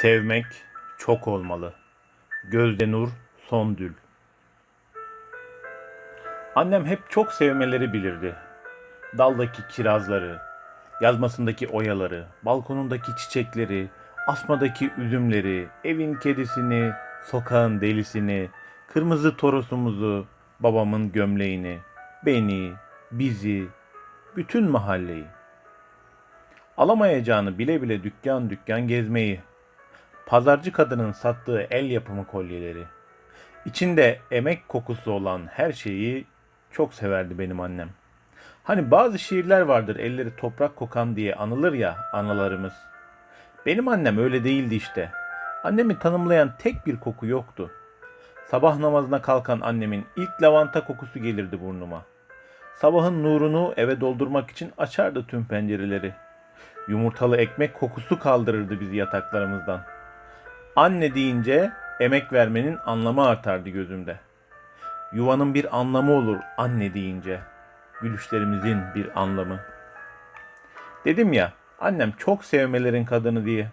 Sevmek çok olmalı. Gözde nur Sondül. Annem hep çok sevmeleri bilirdi. Daldaki kirazları, yazmasındaki oyaları, balkonundaki çiçekleri, asmadaki üzümleri, evin kedisini, sokağın delisini, kırmızı torosumuzu, babamın gömleğini, beni, bizi, bütün mahalleyi. Alamayacağını bile bile dükkan dükkan gezmeyi, pazarcı kadının sattığı el yapımı kolyeleri, içinde emek kokusu olan her şeyi çok severdi benim annem. Hani bazı şiirler vardır elleri toprak kokan diye anılır ya analarımız. Benim annem öyle değildi işte. Annemi tanımlayan tek bir koku yoktu. Sabah namazına kalkan annemin ilk lavanta kokusu gelirdi burnuma. Sabahın nurunu eve doldurmak için açardı tüm pencereleri. Yumurtalı ekmek kokusu kaldırırdı bizi yataklarımızdan. Anne deyince emek vermenin anlamı artardı gözümde. Yuvanın bir anlamı olur anne deyince. Gülüşlerimizin bir anlamı. Dedim ya, annem çok sevmelerin kadını diye.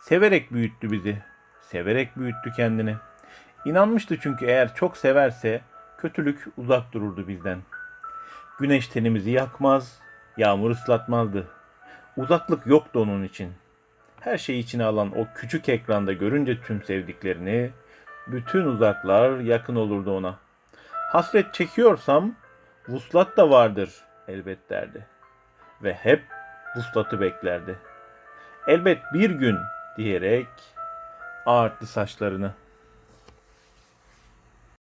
Severek büyüttü bizi. Severek büyüttü kendini. İnanmıştı çünkü eğer çok severse kötülük uzak dururdu bizden. Güneş tenimizi yakmaz, yağmur ıslatmazdı. Uzaklık yoktu onun için. Her şeyi içine alan o küçük ekranda görünce tüm sevdiklerini, bütün uzaklar yakın olurdu ona. Hasret çekiyorsam vuslat da vardır elbet derdi. Ve hep vuslatı beklerdi. Elbet bir gün diyerek ağarttı saçlarını.